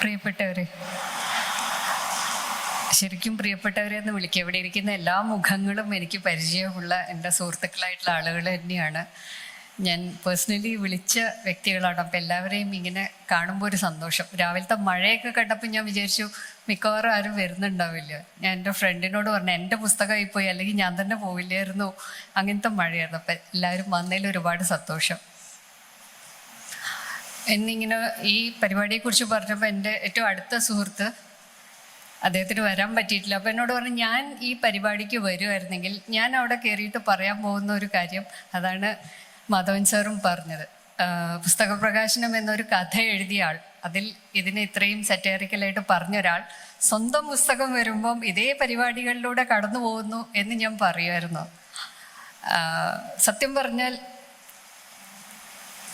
പ്രിയപ്പെട്ടവരെ ശരിക്കും പ്രിയപ്പെട്ടവരെ എന്ന് വിളിക്കുക ഇവിടെ ഇരിക്കുന്ന എല്ലാ മുഖങ്ങളും എനിക്ക് പരിചയമുള്ള എന്റെ സുഹൃത്തുക്കളായിട്ടുള്ള ആളുകൾ തന്നെയാണ്. ഞാൻ പേഴ്സണലി വിളിച്ച വ്യക്തികളാണ്. അപ്പം എല്ലാവരെയും ഇങ്ങനെ കാണുമ്പോൾ ഒരു സന്തോഷം. രാവിലത്തെ മഴയൊക്കെ കണ്ടപ്പോൾ ഞാൻ വിചാരിച്ചു മിക്കവാറും ആരും വരുന്നുണ്ടാവില്ല. ഞാൻ എന്റെ ഫ്രണ്ടിനോട് പറഞ്ഞു എന്റെ പുസ്തകമായി പോയി അല്ലെങ്കിൽ ഞാൻ തന്നെ പോവില്ലായിരുന്നു. അങ്ങനത്തെ മഴയായിരുന്നു. അപ്പം എല്ലാവരും വന്നതിൽ ഒരുപാട് സന്തോഷം. എന്നിങ്ങനെ ഈ പരിപാടിയെ കുറിച്ച് പറഞ്ഞപ്പോൾ എന്റെ ഏറ്റവും അടുത്ത സുഹൃത്ത് അദ്ദേഹത്തിന് വരാൻ പറ്റിയിട്ടില്ല. അപ്പോൾ എന്നോട് പറഞ്ഞു ഞാൻ ഈ പരിപാടിക്ക് വരുമായിരുന്നെങ്കിൽ ഞാൻ അവിടെ കയറിയിട്ട് പറയാൻ പോകുന്ന ഒരു കാര്യം അതാണ് മാധവൻ സാറും പറഞ്ഞത്. പുസ്തകപ്രകാശനം പുസ്തക പ്രകാശനം എന്നൊരു കഥ എഴുതിയ ആൾ അതിൽ ഇതിനെ ഇത്രയും സറ്റയറിക്കലായിട്ട് പറഞ്ഞ ഒരാൾ സ്വന്തം പുസ്തകം വരുമ്പം ഇതേ പരിപാടികളിലൂടെ കടന്നു പോകുന്നു എന്ന് ഞാൻ പറയുമായിരുന്നു. സത്യം പറഞ്ഞാൽ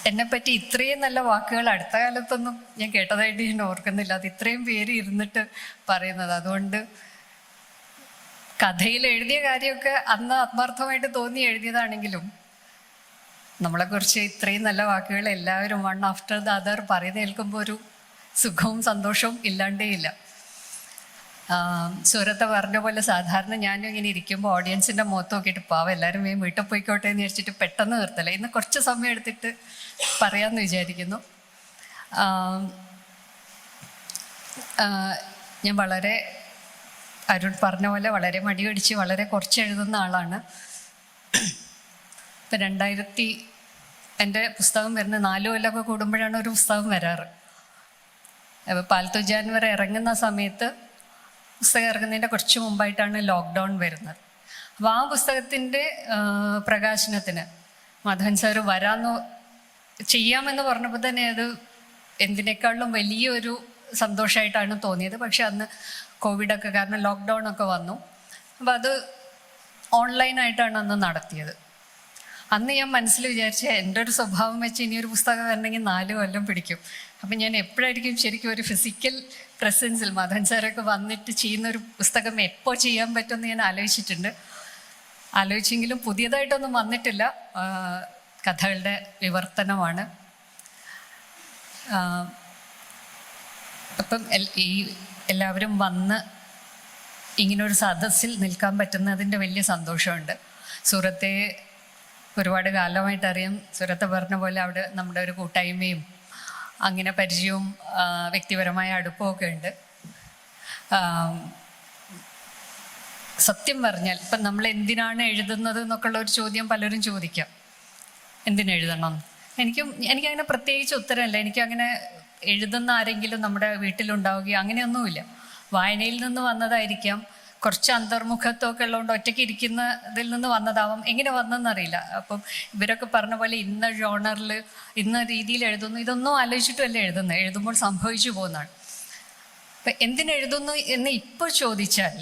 എന്നെപ്പറ്റി ഇത്രയും നല്ല വാക്കുകൾ അടുത്ത കാലത്തൊന്നും ഞാൻ കേട്ടതായിട്ട് ഞാൻ ഓർക്കുന്നില്ല. അത് ഇത്രയും പേര് ഇരുന്നിട്ട് പറയുന്നത്. അതുകൊണ്ട് കഥയിൽ എഴുതിയ കാര്യമൊക്കെ അന്ന് ആത്മാർത്ഥമായിട്ട് തോന്നി എഴുതിയതാണെങ്കിലും നമ്മളെക്കുറിച്ച് ഇത്രയും നല്ല വാക്കുകൾ എല്ലാവരും വൺ ആഫ്റ്റർ ദ അതർ പറയുന്ന കേൾക്കുമ്പോൾ ഒരു സുഖവും സന്തോഷവും ഇല്ലാണ്ടേ ഇല്ല സുരത്തെ പറഞ്ഞ പോലെ സാധാരണ ഞാനും ഇങ്ങനെ ഇരിക്കുമ്പോൾ ഓഡിയൻസിന്റെ മുഖത്ത് നോക്കിയിട്ട് പാവം എല്ലാവരും വേഗം വീട്ടിൽ പോയിക്കോട്ടെ എന്ന് വിചാരിച്ചിട്ട് പെട്ടെന്ന് നിർത്തല. ഇന്ന് കുറച്ച് സമയം എടുത്തിട്ട് പറയാമെന്ന് വിചാരിക്കുന്നു. ഞാൻ വളരെ അരുൺ പറഞ്ഞ പോലെ വളരെ മടി പിടിച്ച് വളരെ കുറച്ച് എഴുതുന്ന ആളാണ്. ഇപ്പം രണ്ടായിരത്തി എന്റെ പുസ്തകം വരുന്ന നാല് കൊല്ലമൊക്കെ കൂടുമ്പോഴാണ് ഒരു പുസ്തകം വരാറ്. പാൽത്തു വരെ ഇറങ്ങുന്ന സമയത്ത് പുസ്തകം ഇറങ്ങുന്നതിന്റെ കുറച്ച് മുമ്പായിട്ടാണ് ലോക്ക്ഡൗൺ വരുന്നത്. അപ്പോൾ ആ പുസ്തകത്തിന്റെ പ്രകാശനത്തിന് മാധവൻ സാർ വരാമെന്ന് ചെയ്യാമെന്ന് പറഞ്ഞപ്പോൾ തന്നെ അത് എന്തിനേക്കാളും വലിയൊരു സന്തോഷമായിട്ടാണ് തോന്നിയത്. പക്ഷെ അന്ന് കോവിഡൊക്കെ കാരണം ലോക്ക്ഡൗൺ ഒക്കെ വന്നു. അപ്പം അത് ഓൺലൈനായിട്ടാണ് അന്ന് നടത്തിയത്. അന്ന് ഞാൻ മനസ്സിൽ വിചാരിച്ച എന്റെ ഒരു സ്വഭാവം വെച്ച് ഇനി ഒരു പുസ്തകം വരണമെങ്കിൽ നാല് കൊല്ലം പിടിക്കും. അപ്പം ഞാൻ എപ്പോഴായിരിക്കും ശരിക്കും ഒരു ഫിസിക്കൽ പ്രസൻസിൽ മദൻ സാറൊക്കെ വന്നിട്ട് ചെയ്യുന്ന ഒരു പുസ്തകം എപ്പോൾ ചെയ്യാൻ പറ്റുമെന്ന് ഞാൻ ആലോചിച്ചിട്ടുണ്ട്. ആലോചിച്ചെങ്കിലും പുതിയതായിട്ടൊന്നും വന്നിട്ടില്ല. കഥകളുടെ വിവർത്തനമാണ്. അപ്പം ഈ എല്ലാവരും വന്ന് ഇങ്ങനൊരു സദസ്സിൽ നിൽക്കാൻ പറ്റുന്നതിന്റെ വലിയ സന്തോഷമുണ്ട്. സൂറത്തെ ഒരുപാട് കാലമായിട്ട് അറിയാം സുരത്ത് പറഞ്ഞ പോലെ അവിടെ നമ്മുടെ ഒരു കൂട്ടായ്മയും അങ്ങനെ പരിചയവും വ്യക്തിപരമായ അടുപ്പമൊക്കെ ഉണ്ട്. സത്യം പറഞ്ഞാൽ ഇപ്പം നമ്മൾ എന്തിനാണ് എഴുതുന്നത് എന്നൊക്കെയുള്ള ഒരു ചോദ്യം പലരും ചോദിക്കാം. എന്തിനെഴുതണം എനിക്കും എനിക്കങ്ങനെ പ്രത്യേകിച്ച് ഉത്തരമല്ല. എനിക്കങ്ങനെ എഴുതുന്ന ആരെങ്കിലും നമ്മുടെ വീട്ടിലുണ്ടാവുകയോ അങ്ങനെയൊന്നുമില്ല. വായനയിൽ നിന്ന് വന്നതായിരിക്കാം. കുറച്ച് അന്തർമുഖത്വമൊക്കെ ഉള്ളതുകൊണ്ട് ഒറ്റയ്ക്ക് ഇരിക്കുന്നതിൽ നിന്ന് വന്നതാവും. എങ്ങനെ വന്നെന്നറിയില്ല. അപ്പം ഇവരൊക്കെ പറഞ്ഞ പോലെ ഇന്ന ജോണറിൽ ഇന്ന രീതിയിൽ എഴുതുന്നു. ഇതൊന്നും ആലോചിച്ചിട്ടല്ല എഴുതുന്നത് എഴുതുമ്പോൾ സംഭവിച്ചു പോകുന്നതാണ്. അപ്പം എന്തിനെഴുതുന്നു എന്ന് ഇപ്പോൾ ചോദിച്ചാൽ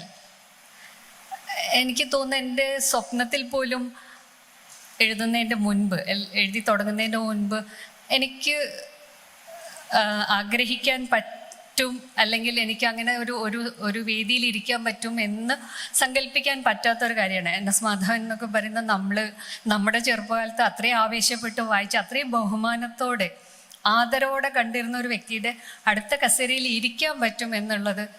എനിക്ക് തോന്നുന്നു എന്റെ സ്വപ്നത്തിൽ പോലും എഴുതുന്നതിന്റെ മുൻപ് എഴുതി തുടങ്ങുന്നതിന്റെ മുൻപ് എനിക്ക് ആഗ്രഹിക്കാൻ പറ്റും അല്ലെങ്കിൽ എനിക്ക് അങ്ങനെ ഒരു ഒരു ഒരു വേദിയിൽ ഇരിക്കാൻ പറ്റും എന്ന് സങ്കല്പിക്കാൻ പറ്റാത്തൊരു കാര്യമാണ്. എൻ എസ് മാധവൻ എന്നൊക്കെ പറയുന്ന നമ്മൾ നമ്മുടെ ചെറുപ്പകാലത്ത് അത്രയും ആവേശപ്പെട്ട് വായിച്ച് അത്രയും ബഹുമാനത്തോടെ ആദരവോടെ കണ്ടിരുന്ന ഒരു വ്യക്തിയുടെ അടുത്ത കസേരയിൽ ഇരിക്കാൻ പറ്റും എന്നുള്ളത്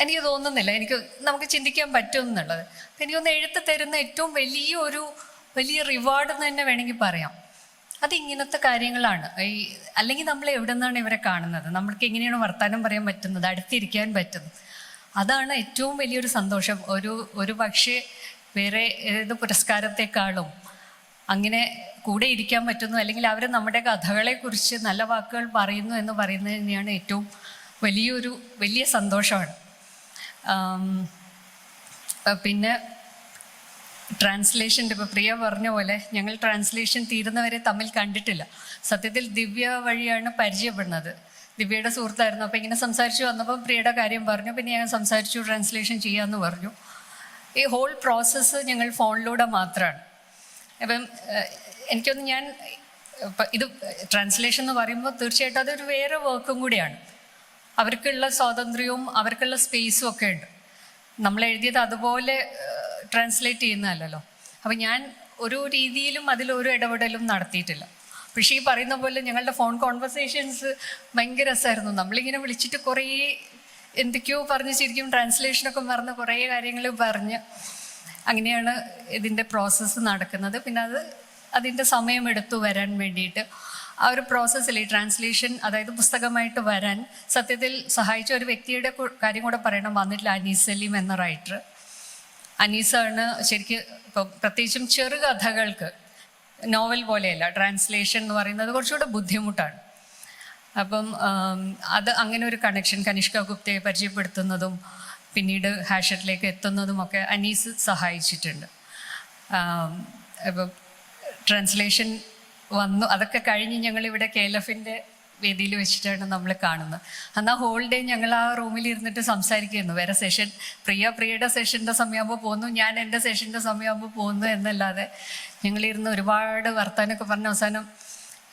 എനിക്ക് തോന്നുന്നില്ല. എനിക്ക് നമുക്ക് ചിന്തിക്കാൻ പറ്റും എന്നുള്ളത്. എനിക്കൊന്ന് എഴുത്ത് തരുന്ന ഏറ്റവും വലിയൊരു വലിയ റിവാർഡ് എന്ന് തന്നെ വേണമെങ്കിൽ പറയാം. അത് ഇങ്ങനത്തെ കാര്യങ്ങളാണ്. ഈ അല്ലെങ്കിൽ നമ്മൾ എവിടെ നിന്നാണ് ഇവരെ കാണുന്നത്? നമ്മൾക്ക് എങ്ങനെയാണ് വർത്തമാനം പറയാൻ പറ്റുന്നത്? അടുത്തിരിക്കാൻ പറ്റുന്നത്? അതാണ് ഏറ്റവും വലിയൊരു സന്തോഷം. ഒരു ഒരു പക്ഷേ വേറെ ഏത് പുരസ്കാരത്തെക്കാളും അങ്ങനെ കൂടെ ഇരിക്കാൻ പറ്റുന്നു. അല്ലെങ്കിൽ അവർ നമ്മുടെ കഥകളെക്കുറിച്ച് നല്ല വാക്കുകൾ പറയുന്നു എന്ന് പറയുന്നത് തന്നെയാണ് ഏറ്റവും വലിയൊരു വലിയ സന്തോഷമാണ്. പിന്നെ ട്രാൻസ്ലേഷന്റെ ഇപ്പോൾ പ്രിയ പറഞ്ഞ പോലെ ഞങ്ങൾ ട്രാൻസ്ലേഷൻ തീരുന്നവരെ തമ്മിൽ കണ്ടിട്ടില്ല. സത്യത്തിൽ ദിവ്യ വഴിയാണ് പരിചയപ്പെടുന്നത്. ദിവ്യയുടെ സുഹൃത്തായിരുന്നു. അപ്പോൾ ഇങ്ങനെ സംസാരിച്ചു വന്നപ്പോൾ പ്രിയയുടെ കാര്യം പറഞ്ഞു. പിന്നെ ഞാൻ സംസാരിച്ചു ട്രാൻസ്ലേഷൻ ചെയ്യാമെന്ന് പറഞ്ഞു. ഈ ഹോൾ പ്രോസസ്സ് ഞങ്ങൾ ഫോണിലൂടെ മാത്രമാണ് അപ്പം എനിക്കൊന്ന് ഞാൻ ഇത് ട്രാൻസ്ലേഷൻ എന്ന് പറയുമ്പോൾ തീർച്ചയായിട്ടും അതൊരു വേറെ വർക്കും കൂടിയാണ്. അവർക്കുള്ള സ്വാതന്ത്ര്യവും അവർക്കുള്ള സ്പേസും ഒക്കെ ഉണ്ട്. നമ്മൾ എഴുതിയത് അതുപോലെ ട്രാൻസ്ലേറ്റ് ചെയ്യുന്നതല്ലല്ലോ. അപ്പം ഞാൻ ഒരു രീതിയിലും അതിൽ ഒരു ഇടപെടലും നടത്തിയിട്ടില്ല. പക്ഷേ ഈ പറയുന്ന പോലെ ഞങ്ങളുടെ ഫോൺ കോൺവെർസേഷൻസ് ഭയങ്കര രസമായിരുന്നു. നമ്മളിങ്ങനെ വിളിച്ചിട്ട് കുറേ എന്തൊക്കെയോ പറഞ്ഞ് ശരിക്കും ട്രാൻസ്ലേഷനൊക്കെ മറന്ന് കുറേ കാര്യങ്ങൾ പറഞ്ഞ് അങ്ങനെയാണ് ഇതിന്റെ പ്രോസസ്സ് നടക്കുന്നത്. പിന്നെ അത് അതിന്റെ സമയമെടുത്തു വരാൻ വേണ്ടിയിട്ട് ആ ഒരു പ്രോസസ്സിൽ ഈ ട്രാൻസ്ലേഷൻ അതായത് പുസ്തകമായിട്ട് വരാൻ സത്യത്തിൽ സഹായിച്ച ഒരു വ്യക്തിയുടെ കാര്യം കൂടെ പറയണം. വന്നിട്ടില്ല അനീസലിം എന്ന റൈറ്റർ അനീസാണ് ശരിക്ക് ഇപ്പം പ്രത്യേകിച്ചും ചെറുകഥകൾക്ക് നോവൽ പോലെയല്ല ട്രാൻസ്ലേഷൻ എന്ന് പറയുന്നത് കുറച്ചുകൂടെ ബുദ്ധിമുട്ടാണ്. അപ്പം അത് അങ്ങനെ ഒരു കണക്ഷൻ കനിഷ്ക ഗുപ്തയെ പരിചയപ്പെടുത്തുന്നതും പിന്നീട് ഹാഷറ്റിലേക്ക് എത്തുന്നതുമൊക്കെ അനീസ് സഹായിച്ചിട്ടുണ്ട്. ഇപ്പം ട്രാൻസ്ലേഷൻ വന്നു അതൊക്കെ കഴിഞ്ഞ് ഞങ്ങളിവിടെ കെ എൽ എഫിന്റെ വേദിയിൽ വെച്ചിട്ടാണ് നമ്മൾ കാണുന്നത്. അന്ന് ആ ഹോൾ ഡേ ഞങ്ങൾ ആ റൂമിൽ ഇരുന്നിട്ട് സംസാരിക്കുന്നു വേറെ സെഷൻ പ്രിയ പ്രിയയുടെ സെഷന്റെ സമയമാകുമ്പോൾ പോകുന്നു ഞാൻ എന്റെ സെഷന്റെ സമയമാകുമ്പോൾ പോകുന്നു എന്നല്ലാതെ ഞങ്ങളിരുന്ന് ഒരുപാട് വർത്താനൊക്കെ പറഞ്ഞ അവസാനം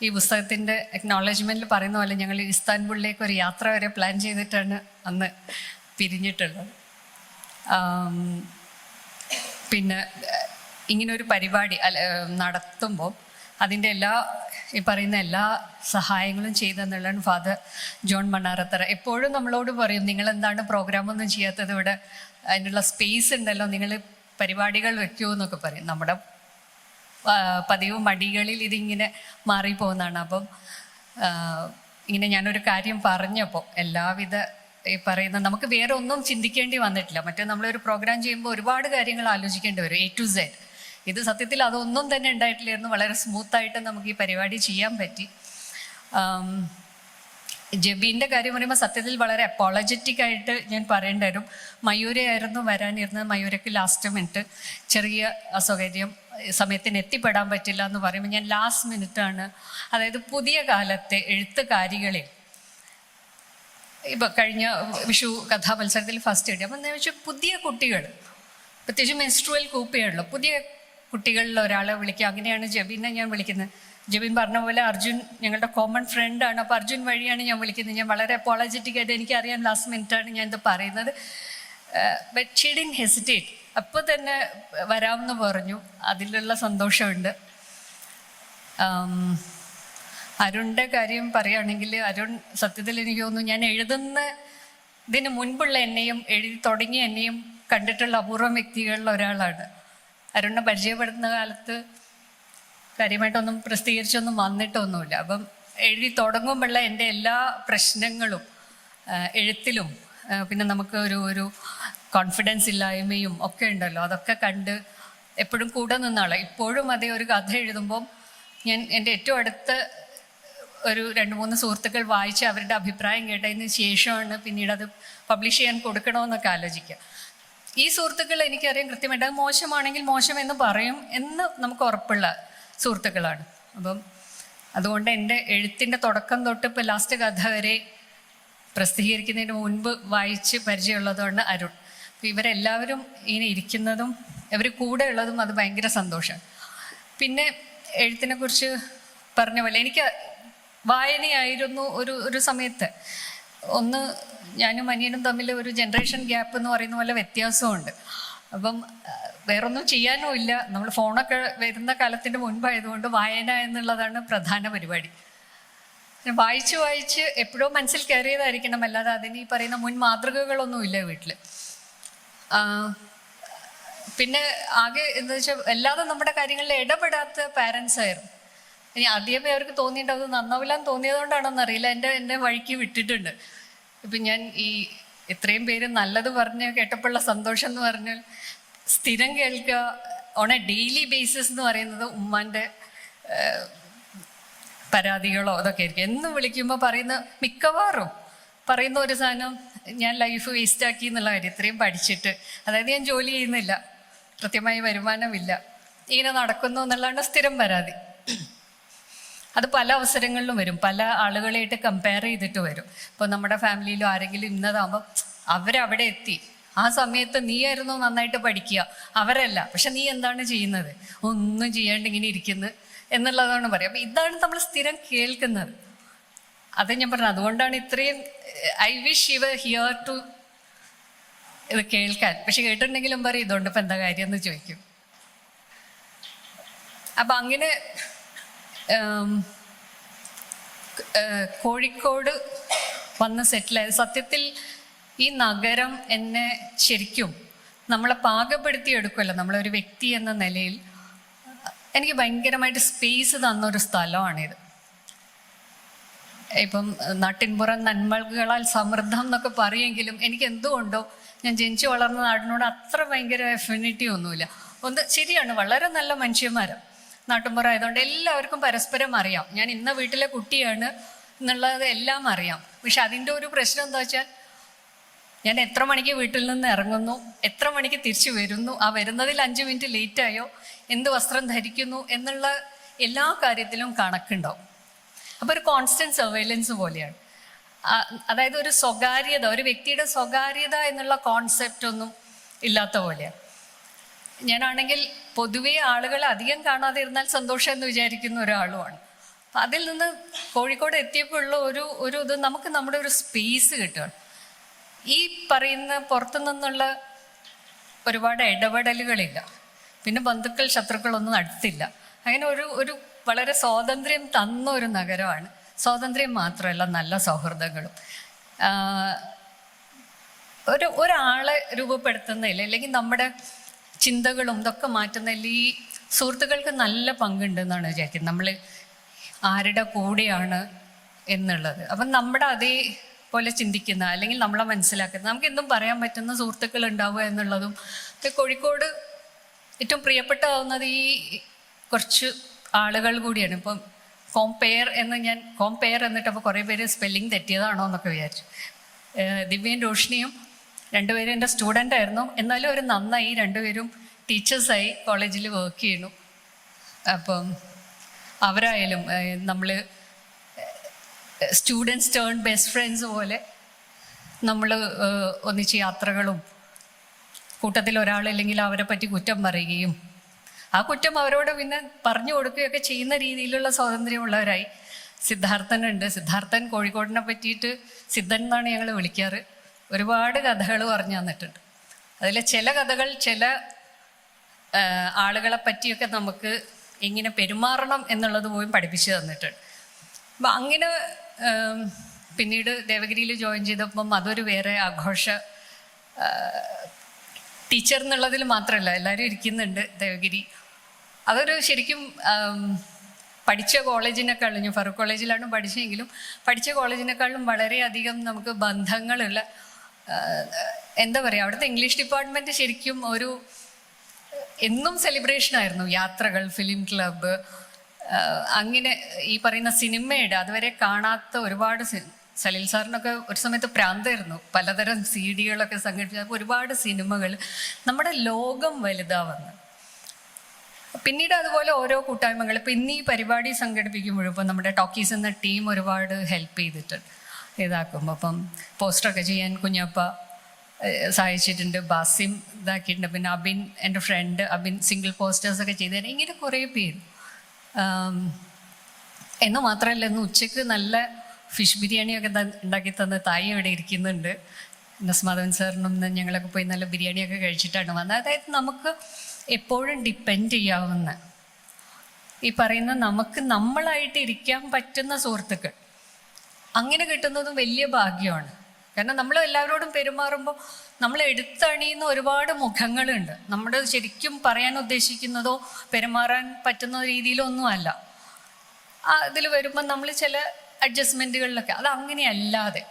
ഈ പുസ്തകത്തിന്റെ അക്നോളജ്മെന്റിൽ പറയുന്ന പോലെ ഞങ്ങൾ ഇസ്താൻബുളിലേക്ക് ഒരു യാത്ര വരെ പ്ലാൻ ചെയ്തിട്ടാണ് അന്ന് പിരിഞ്ഞിട്ടുള്ളത്. പിന്നെ ഇങ്ങനൊരു പരിപാടി നടത്തുമ്പോൾ അതിന്റെ എല്ലാ ഈ പറയുന്ന എല്ലാ സഹായങ്ങളും ചെയ്തെന്നുള്ളതാണ് ഫാദർ ജോൺ മണ്ണാറത്തറ. എപ്പോഴും നമ്മളോട് പറയും നിങ്ങൾ എന്താണ് പ്രോഗ്രാമൊന്നും ചെയ്യാത്തത് ഇവിടെ? അതിനുള്ള സ്പേസ് ഉണ്ടല്ലോ നിങ്ങൾ പരിപാടികൾ വെക്കൂ എന്നൊക്കെ പറയും. നമ്മുടെ പതിവ് മടികളിൽ ഇതിങ്ങനെ മാറിപ്പോകുന്നതാണ് അപ്പം ഇങ്ങനെ ഞാനൊരു കാര്യം പറഞ്ഞപ്പോൾ എല്ലാവിധ ഈ പറയുന്ന നമുക്ക് വേറെ ഒന്നും ചിന്തിക്കേണ്ടി വന്നിട്ടില്ല. മറ്റേ നമ്മളൊരു പ്രോഗ്രാം ചെയ്യുമ്പോൾ ഒരുപാട് കാര്യങ്ങൾ ആലോചിക്കേണ്ടി വരും എ ടു സെഡ് ഇത് സത്യത്തിൽ അതൊന്നും തന്നെ ഉണ്ടായിട്ടില്ലായിരുന്നു. വളരെ സ്മൂത്തായിട്ട് നമുക്ക് ഈ പരിപാടി ചെയ്യാൻ പറ്റി. ജബീന്റെ കാര്യം പറയുമ്പോൾ സത്യത്തിൽ വളരെ അപ്പോളജറ്റിക് ആയിട്ട് ഞാൻ പറയേണ്ടി വരും. മയൂരയായിരുന്നു വരാനിരുന്നത്. മയൂരയ്ക്ക് ലാസ്റ്റ് മിനിറ്റ് ചെറിയ അസൗകര്യം സമയത്തിന് എത്തിപ്പെടാൻ പറ്റില്ല എന്ന് പറയുമ്പോൾ ഞാൻ ലാസ്റ്റ് മിനിറ്റാണ് അതായത് പുതിയ കാലത്തെ എഴുത്തുകാരികളിൽ ഇപ്പൊ കഴിഞ്ഞ വിഷു കഥാമത്സരത്തിൽ ഫസ്റ്റ് കിട്ടി അപ്പം എന്താ വെച്ചാൽ പുതിയ കുട്ടികൾ പ്രത്യേകിച്ച് മെൻസ്ട്രുവൽ കൂപ്പിയാണല്ലോ പുതിയ കുട്ടികളിൽ ഒരാളെ വിളിക്കുക. അങ്ങനെയാണ് ജബീനെ ഞാൻ വിളിക്കുന്നത്. ജബീൻ പറഞ്ഞ പോലെ അർജുൻ ഞങ്ങളുടെ കോമൺ ഫ്രണ്ടാണ് അപ്പോൾ അർജുൻ വഴിയാണ് ഞാൻ വിളിക്കുന്നത്. ഞാൻ വളരെ അപ്പോളജറ്റിക് ആയിട്ട് എനിക്കറിയാം ലാസ്റ്റ് മിനിറ്റാണ് ഞാൻ ഇത് പറയുന്നത്. ബട്ട് ഷീ ഡിൻ ഹെസിറ്റേറ്റ് അപ്പോൾ തന്നെ വരാമെന്ന് പറഞ്ഞു. അതിലുള്ള സന്തോഷമുണ്ട്. അരുണിന്റെ കാര്യം പറയുകയാണെങ്കിൽ അരുൺ സത്യത്തിൽ എനിക്ക് തോന്നുന്നു ഞാൻ എഴുതുന്ന ഇതിന് മുൻപുള്ള എന്നെയും എഴുതി തുടങ്ങിയ എന്നെയും കണ്ടിട്ടുള്ള അപൂർവം വ്യക്തികളിൽ ഒരാളാണ്. അരുണിനെ പരിചയപ്പെടുന്ന കാലത്ത് കാര്യമായിട്ടൊന്നും പ്രസിദ്ധീകരിച്ചൊന്നും വന്നിട്ടൊന്നുമില്ല. അപ്പം എഴുതി തുടങ്ങുമ്പോഴുള്ള എന്റെ എല്ലാ പ്രശ്നങ്ങളും എഴുത്തിലും പിന്നെ നമുക്ക് ഒരു ഒരു കോൺഫിഡൻസ് ഇല്ലായ്മയും ഒക്കെ ഉണ്ടല്ലോ. അതൊക്കെ കണ്ട് എപ്പോഴും കൂടെ നിന്നാളെ ഇപ്പോഴും അതേ ഒരു കഥ എഴുതുമ്പം ഞാൻ എന്റെ ഏറ്റവും അടുത്ത ഒരു രണ്ട് മൂന്ന് സുഹൃത്തുക്കൾ വായിച്ച് അവരുടെ അഭിപ്രായം കേട്ടതിന് ശേഷമാണ് പിന്നീട് അത് പബ്ലിഷ് ചെയ്യാൻ കൊടുക്കണമെന്നൊക്കെ ആലോചിക്കുക. ഈ സുഹൃത്തുക്കൾ എനിക്കറിയാം കൃത്യമായിട്ട്. അത് മോശമാണെങ്കിൽ മോശം എന്ന് പറയും എന്ന് നമുക്ക് ഉറപ്പുള്ള സുഹൃത്തുക്കളാണ്. അപ്പം അതുകൊണ്ട് എന്റെ എഴുത്തിന്റെ തുടക്കം തൊട്ട് ഇപ്പോൾ ലാസ്റ്റ് കഥ വരെ പ്രസിദ്ധീകരിക്കുന്നതിന് മുൻപ് വായിച്ച് പരിചയമുള്ളതുകൊണ്ട് അരുൺ. ഇവരെല്ലാവരും ഇങ്ങനെ ഇരിക്കുന്നതും ഇവർ കൂടെ ഉള്ളതും അത് ഭയങ്കര സന്തോഷമാണ്. പിന്നെ എഴുത്തിനെ കുറിച്ച് പറഞ്ഞ പോലെ എനിക്ക് വായനയായിരുന്നു ഒരു ഒരു സമയത്ത്. ഒന്ന് ഞാനും അനിയനും തമ്മിൽ ഒരു ജനറേഷൻ ഗ്യാപ്പ് എന്ന് പറയുന്ന പോലെ വ്യത്യാസമുണ്ട്. അപ്പം വേറൊന്നും ചെയ്യാനും ഇല്ല നമ്മൾ ഫോണൊക്കെ വരുന്ന കാലത്തിന് മുൻപായതുകൊണ്ട് വായന എന്നുള്ളതാണ് പ്രധാന പരിപാടി. വായിച്ച് വായിച്ച് എപ്പോഴും മനസ്സിൽ കയറിയതായിരിക്കണം. അല്ലാതെ അതിന് ഈ പറയുന്ന മുൻ മാതൃകകളൊന്നുമില്ല വീട്ടിൽ പിന്നെ ആകെ എന്താ വെച്ചാൽ അല്ലാതെ നമ്മുടെ കാര്യങ്ങളിൽ ഇടപെടാത്ത പാരൻസ് ആയിരുന്നു. ഇനി ആദ്യമേ അവർക്ക് തോന്നിയിട്ട് അത് നന്നാവില്ലാന്ന് തോന്നിയതുകൊണ്ടാണോ അറിയില്ല. എന്റെ എന്റെ വഴിക്ക് വിട്ടിട്ടുണ്ട്. ഇപ്പം ഞാൻ ഈ എത്രയും പേര് നല്ലത് പറഞ്ഞ് കേട്ടപ്പോഴുള്ള സന്തോഷം എന്ന് പറഞ്ഞാൽ സ്ഥിരം കേൾക്കുക ഓൺ എ ഡെയിലി ബേസിസ് എന്ന് പറയുന്നത് ഉമ്മാന്റെ പരാതികളോ അതൊക്കെ ആയിരിക്കും. എന്നും വിളിക്കുമ്പോൾ പറയുന്ന മിക്കവാറും പറയുന്ന ഒരു സാധനം ഞാൻ ലൈഫ് വേസ്റ്റ് ആക്കി എന്നുള്ള കാര്യം ഇത്രയും പഠിച്ചിട്ട്. അതായത് ഞാൻ ജോലി ചെയ്യുന്നില്ല. കൃത്യമായി വരുമാനമില്ല. ഇങ്ങനെ നടക്കുന്നു എന്നുള്ളതാണ് സ്ഥിരം പരാതി. അത് പല അവസരങ്ങളിലും വരും. പല ആളുകളായിട്ട് കമ്പയർ ചെയ്തിട്ട് വരും. ഇപ്പോൾ നമ്മുടെ ഫാമിലിയിലും ആരെങ്കിലും ഇന്നതാകുമ്പോൾ അവരവിടെ എത്തി. ആ സമയത്ത് നീയായിരുന്നു നന്നായിട്ട് പഠിക്കുക. അവരല്ല. പക്ഷെ നീ എന്താണ് ചെയ്യുന്നത്? ഒന്നും ചെയ്യാണ്ട് ഇങ്ങനെ ഇരിക്കുന്നു എന്നുള്ളതാണ് പറയുക. അപ്പം ഇതാണ് നമ്മൾ സ്ഥിരം കേൾക്കുന്നത്. അത് ഞാൻ പറഞ്ഞു അതുകൊണ്ടാണ് ഇത്രയും I wish you're here to ഇത് കേൾക്കാൻ. പക്ഷെ കേട്ടിട്ടുണ്ടെങ്കിലും പറയും ഇതുകൊണ്ട് ഇപ്പം എന്താ കാര്യം എന്ന് ചോദിക്കും. അപ്പം അങ്ങനെ കോഴിക്കോട് വന്ന് സെറ്റിലായത്. സത്യത്തിൽ ഈ നഗരം എന്നെ ശരിക്കും നമ്മളെ പാകപ്പെടുത്തി എടുക്കുമല്ലോ നമ്മളൊരു വ്യക്തി എന്ന നിലയിൽ എനിക്ക് ഭയങ്കരമായിട്ട് സ്പേസ് തന്നൊരു സ്ഥലമാണിത്. ഇപ്പം നാട്ടിൻപുറം നന്മകളാൽ സമൃദ്ധം എന്നൊക്കെ പറയുമെങ്കിലും എനിക്ക് എന്തുകൊണ്ടോ ഞാൻ ജനിച്ചു വളർന്ന നാടിനോട് അത്ര ഭയങ്കര എഫിനിറ്റി ഒന്നുമില്ല. ഒന്ന് ശരിയാണ് വളരെ നല്ല മനുഷ്യന്മാരാണ് നാട്ടിൻപുറം ആയതുകൊണ്ട് എല്ലാവർക്കും പരസ്പരം അറിയാം. ഞാൻ ഇന്ന വീട്ടിലെ കുട്ടിയാണ് എന്നുള്ളത് എല്ലാം അറിയാം. പക്ഷെ അതിന്റെ ഒരു പ്രശ്നം എന്താ വെച്ചാൽ ഞാൻ എത്ര മണിക്ക് വീട്ടിൽ നിന്ന് ഇറങ്ങുന്നു എത്ര മണിക്ക് തിരിച്ചു വരുന്നു ആ വരുന്നതിൽ അഞ്ച് മിനിറ്റ് ലേറ്റായോ എന്ത് വസ്ത്രം ധരിക്കുന്നു എന്നുള്ള എല്ലാ കാര്യത്തിലും കണക്കുണ്ടാവും. അപ്പോൾ ഒരു കോൺസ്റ്റന്റ് സർവൈലൻസ് പോലെയാണ്. അതായത് ഒരു സ്വകാര്യത ഒരു വ്യക്തിയുടെ സ്വകാര്യത എന്നുള്ള കോൺസെപ്റ്റ് ഒന്നും ഇല്ലാത്ത പോലെയാണ്. ഞാനാണെങ്കിൽ പൊതുവേ ആളുകൾ അധികം കാണാതെ ഇരുന്നാൽ സന്തോഷം എന്ന് വിചാരിക്കുന്ന ഒരാളുമാണ്. അപ്പം അതിൽ നിന്ന് കോഴിക്കോട് എത്തിയപ്പോഴുള്ള ഒരു ഒരു ഇത് നമുക്ക് നമ്മുടെ ഒരു സ്പേസ് കിട്ടുകയാണ് ഈ പറയുന്ന പുറത്തു നിന്നുള്ള ഒരുപാട് ഇടപെടലുകളില്ല. പിന്നെ ബന്ധുക്കൾ ശത്രുക്കളൊന്നും അടുത്തില്ല. അങ്ങനെ ഒരു ഒരു വളരെ സ്വാതന്ത്ര്യം തന്ന ഒരു നഗരമാണ്. സ്വാതന്ത്ര്യം മാത്രമല്ല നല്ല സൗഹൃദങ്ങളും. ഒരു ഒരാളെ രൂപപ്പെടുത്തുന്നതിൽ അല്ലെങ്കിൽ നമ്മുടെ ചിന്തകളും ഇതൊക്കെ മാറ്റുന്നതിൽ ഈ സുഹൃത്തുക്കൾക്ക് നല്ല പങ്കുണ്ട് എന്നാണ് വിചാരിക്കുന്നത്. നമ്മൾ ആരുടെ കൂടെയാണ് എന്നുള്ളത്. അപ്പം നമ്മുടെ അതേ പോലെ ചിന്തിക്കുന്ന അല്ലെങ്കിൽ നമ്മളെ മനസ്സിലാക്കുന്ന നമുക്ക് എന്തും പറയാൻ പറ്റുന്ന സുഹൃത്തുക്കൾ ഉണ്ടാവുക എന്നുള്ളതും കോഴിക്കോട് ഏറ്റവും പ്രിയപ്പെട്ടതാവുന്നത് ഈ കുറച്ച് ആളുകൾ കൂടിയാണ്. ഇപ്പം കോംപെയർ എന്ന് ഞാൻ കോംപെയർ എന്നിട്ട് അപ്പോൾ കുറേ പേര് സ്പെല്ലിംഗ് തെറ്റിയതാണോ എന്നൊക്കെ വിചാരിച്ചു. ദിവ്യൻ റോഷിനിയും രണ്ടുപേരും എന്റെ സ്റ്റുഡന്റ് ആയിരുന്നു. എന്നാലും അവർ നന്നായി രണ്ടുപേരും ടീച്ചേഴ്സായി കോളേജിൽ വർക്ക് ചെയ്യുന്നു. അപ്പം അവരായാലും നമ്മൾ സ്റ്റുഡൻസ് ടേൺ ബെസ്റ്റ് ഫ്രണ്ട്സ് പോലെ നമ്മൾ ഒന്നിച്ച് യാത്രകളും കൂട്ടത്തിൽ ഒരാളില്ലെങ്കിൽ അവരെ പറ്റി കുറ്റം പറയുകയും ആ കുറ്റം അവരോട് പിന്നെ പറഞ്ഞു കൊടുക്കുകയൊക്കെ ചെയ്യുന്ന രീതിയിലുള്ള സ്വാതന്ത്ര്യമുള്ളവരായി. സിദ്ധാർത്ഥനുണ്ട്. സിദ്ധാർത്ഥൻ കോഴിക്കോടിനെ പറ്റിയിട്ട് സിദ്ധൻ എന്നാണ് ഞങ്ങൾ വിളിക്കാറ്. ഒരുപാട് കഥകൾ പറഞ്ഞു തന്നിട്ടുണ്ട്. അതിൽ ചില കഥകൾ ചില ആളുകളെ പറ്റിയൊക്കെ നമുക്ക് എങ്ങനെ പെരുമാറണം എന്നുള്ളത് പോലും പഠിപ്പിച്ചു തന്നിട്ടുണ്ട്. അപ്പം അങ്ങനെ പിന്നീട് ദേവഗിരിയിൽ ജോയിൻ ചെയ്തപ്പം അതൊരു വേറെ ആഘോഷ ടീച്ചർ എന്നുള്ളതിൽ മാത്രമല്ല എല്ലാവരും ഇരിക്കുന്നുണ്ട് ദേവഗിരി. അതൊരു ശരിക്കും പഠിച്ച കോളേജിനെക്കാളും ഞാൻ ഫറൂഖ് കോളേജിലാണ് പഠിച്ചെങ്കിലും പഠിച്ച കോളേജിനെക്കാളും വളരെയധികം നമുക്ക് ബന്ധങ്ങളുള്ള എന്താ പറയുക അവിടുത്തെ ഇംഗ്ലീഷ് ഡിപ്പാർട്ട്മെന്റ് ശരിക്കും ഒരു എന്നും സെലിബ്രേഷൻ ആയിരുന്നു. യാത്രകൾ ഫിലിം ക്ലബ്ബ് അങ്ങനെ ഈ പറയുന്ന സിനിമയുടെ അതുവരെ കാണാത്ത ഒരുപാട് സലീൽ സാറിനൊക്കെ ഒരു സമയത്ത് പ്രാന്തായിരുന്നു. പലതരം സി ഡികളൊക്കെ സംഘടിപ്പിച്ച ഒരുപാട് സിനിമകൾ നമ്മുടെ ലോകം വലുതാവുന്നു. പിന്നീട് അതുപോലെ ഓരോ കൂട്ടായ്മകൾ ഇപ്പം ഇന്ന് പരിപാടി സംഘടിപ്പിക്കുമ്പോഴും ഇപ്പം നമ്മുടെ ടോക്കീസ് എന്ന ടീം ഒരുപാട് ഹെൽപ്പ് ചെയ്തിട്ടുണ്ട്. ഇതാക്കുമ്പോൾ അപ്പം പോസ്റ്ററൊക്കെ ചെയ്യാൻ കുഞ്ഞപ്പ സഹായിച്ചിട്ടുണ്ട് ബാസിം ഇതാക്കിയിട്ടുണ്ട്. പിന്നെ അബിൻ എന്റെ ഫ്രണ്ട് അബിൻ സിംഗിൾ പോസ്റ്റേഴ്സൊക്കെ ചെയ്തു തരാം ഇങ്ങനെ കുറേ പേര്. എന്ന് മാത്രമല്ല ഇന്ന് ഉച്ചയ്ക്ക് നല്ല ഫിഷ് ബിരിയാണിയൊക്കെ ഉണ്ടാക്കി തന്ന തായി ഇവിടെ ഇരിക്കുന്നുണ്ട്. നസ്മാധവൻ സാറിനും ഇന്ന് ഞങ്ങളൊക്കെ പോയി നല്ല ബിരിയാണിയൊക്കെ കഴിച്ചിട്ടാണ് വന്നത്. അതായത് നമുക്ക് എപ്പോഴും ഡിപ്പെൻഡ് ചെയ്യാവുന്ന ഈ പറയുന്ന നമുക്ക് നമ്മളായിട്ട് ഇരിക്കാൻ പറ്റുന്ന സുഹൃത്തുക്കൾ. അങ്ങനെ കിട്ടുന്നതും വലിയ ഭാഗ്യമാണ്. കാരണം നമ്മൾ എല്ലാവരോടും പെരുമാറുമ്പോൾ നമ്മൾ എടുത്തണിയുന്ന ഒരുപാട് മുഖങ്ങളുണ്ട്. നമ്മുടെ ശരിക്കും പറയാൻ ഉദ്ദേശിക്കുന്നതോ പെരുമാറാൻ പറ്റുന്ന രീതിയിലോ ഒന്നും അല്ല. ആ വരുമ്പോൾ നമ്മൾ ചില അഡ്ജസ്റ്റ്മെന്റുകളിലൊക്കെ അത് അങ്ങനെയല്ലാതെ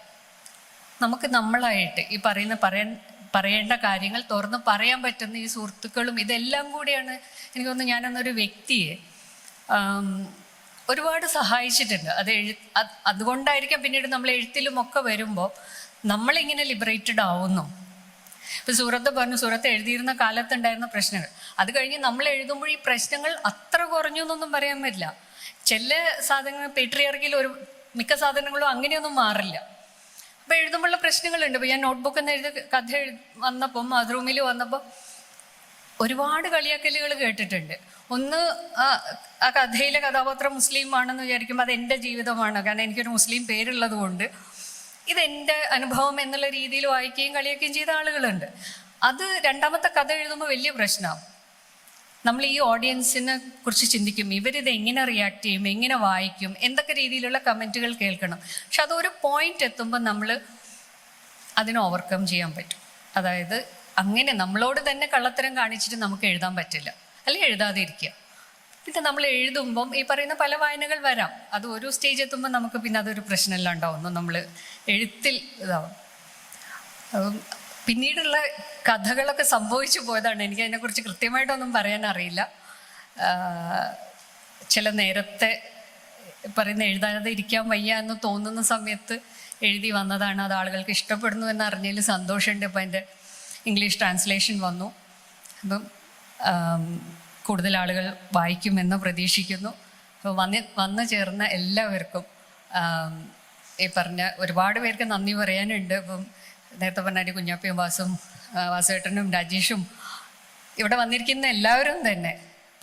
നമുക്ക് നമ്മളായിട്ട് ഈ പറയുന്ന പറയാൻ പറയേണ്ട കാര്യങ്ങൾ തുറന്ന് പറയാൻ പറ്റുന്ന ഈ സുഹൃത്തുക്കളും ഇതെല്ലാം കൂടിയാണ് എനിക്ക് തോന്നുന്നു ഞാനെന്നൊരു വ്യക്തിയെ ഒരുപാട് സഹായിച്ചിട്ടുണ്ട്. അത് എഴു അതുകൊണ്ടായിരിക്കാം പിന്നീട് നമ്മൾ എഴുത്തിലും ഒക്കെ വരുമ്പോൾ നമ്മളിങ്ങനെ ലിബറേറ്റഡ് ആവുന്നു. ഇപ്പം സൂറത്ത് പറഞ്ഞു സൂറത്ത് എഴുതിയിരുന്ന കാലത്തുണ്ടായിരുന്ന പ്രശ്നങ്ങൾ. അത് കഴിഞ്ഞ് നമ്മൾ എഴുതുമ്പോൾ ഈ പ്രശ്നങ്ങൾ അത്ര കുറഞ്ഞു എന്നൊന്നും പറയാൻ പറ്റില്ല. ചില സാധനങ്ങൾ പേട്രിയർക്കിൽ ഒരു മിക്ക സാധനങ്ങളും അങ്ങനെയൊന്നും മാറില്ല. അപ്പൊ എഴുതുമ്പോഴുള്ള പ്രശ്നങ്ങളുണ്ട്. ഇപ്പൊ ഞാൻ നോട്ട്ബുക്ക് എന്ന് എഴുതി കഥ വന്നപ്പം മാതൃഭൂമിയിൽ വന്നപ്പോൾ ഒരുപാട് കളിയാക്കലുകൾ കേട്ടിട്ടുണ്ട്. ഒന്ന് ആ കഥയിലെ കഥാപാത്രം മുസ്ലിം ആണെന്ന് വിചാരിക്കുമ്പോൾ അത് എന്റെ ജീവിതമാണ്. കാരണം എനിക്കൊരു മുസ്ലിം പേരുള്ളത് കൊണ്ട് ഇതെന്റെ അനുഭവം എന്നുള്ള രീതിയിൽ വായിക്കുകയും കളിയാക്കുകയും ചെയ്ത ആളുകളുണ്ട്. അത് രണ്ടാമത്തെ കഥ എഴുതുമ്പോൾ വലിയ പ്രശ്നമാണ് നമ്മൾ ഈ ഓഡിയൻസിനെ കുറിച്ച് ചിന്തിക്കും. ഇവരിത് എങ്ങനെ റിയാക്ട് ചെയ്യും എങ്ങനെ വായിക്കും എന്തൊക്കെ രീതിയിലുള്ള കമന്റുകൾ കേൾക്കണം. പക്ഷെ അതൊരു പോയിന്റ് എത്തുമ്പോൾ നമ്മൾ അതിനെ ഓവർകം ചെയ്യാൻ പറ്റും. അതായത് അങ്ങനെ നമ്മളോട് തന്നെ കള്ളത്തരം കാണിച്ചിട്ട് നമുക്ക് എഴുതാൻ പറ്റില്ല. അല്ലെങ്കിൽ എഴുതാതെ ഇരിക്കുക പിന്നെ നമ്മൾ എഴുതുമ്പം ഈ പറയുന്ന പല വായനകൾ വരാം. അത് ഒരു സ്റ്റേജ് എത്തുമ്പോൾ നമുക്ക് പിന്നെ അതൊരു പ്രശ്നമല്ല ഉണ്ടാവുന്നു. നമ്മൾ എഴുത്തിൽ ഇതാവും. പിന്നീടുള്ള കഥകളൊക്കെ സംഭവിച്ചു പോയതാണ്. എനിക്ക് അതിനെക്കുറിച്ച് കൃത്യമായിട്ടൊന്നും പറയാൻ അറിയില്ല. ചില നേരത്തെ പറയുന്ന എഴുതാതെ ഇരിക്കാൻ വയ്യ എന്ന് തോന്നുന്ന സമയത്ത് എഴുതി വന്നതാണ്. അത് ആളുകൾക്ക് ഇഷ്ടപ്പെടുന്നു എന്ന് അറിഞ്ഞതിൽ സന്തോഷമുണ്ട്. ഇപ്പം എന്റെ ഇംഗ്ലീഷ് ട്രാൻസ്ലേഷൻ വന്നു. അപ്പം കൂടുതൽ ആളുകൾ വായിക്കുമെന്ന് പ്രതീക്ഷിക്കുന്നു. അപ്പോൾ വന്ന് വന്നു ചേർന്ന എല്ലാവർക്കും ഈ പറഞ്ഞ ഒരുപാട് പേർക്ക് നന്ദി പറയാനുണ്ട്. ഇപ്പം നേരത്തെ പറഞ്ഞ കുഞ്ഞാപ്പിയും വാസും വാസുവേട്ടനും രാജേഷും ഇവിടെ വന്നിരിക്കുന്ന എല്ലാവരും തന്നെ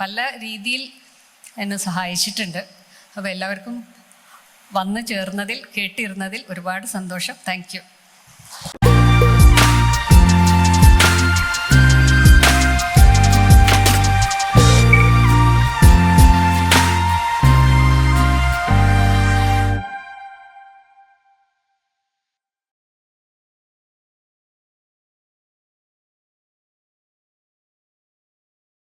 പല രീതിയിൽ എന്നെ സഹായിച്ചിട്ടുണ്ട്. അപ്പോൾ എല്ലാവർക്കും വന്നു ചേർന്നതിൽ കേട്ടിരുന്നതിൽ ഒരുപാട് സന്തോഷം. താങ്ക്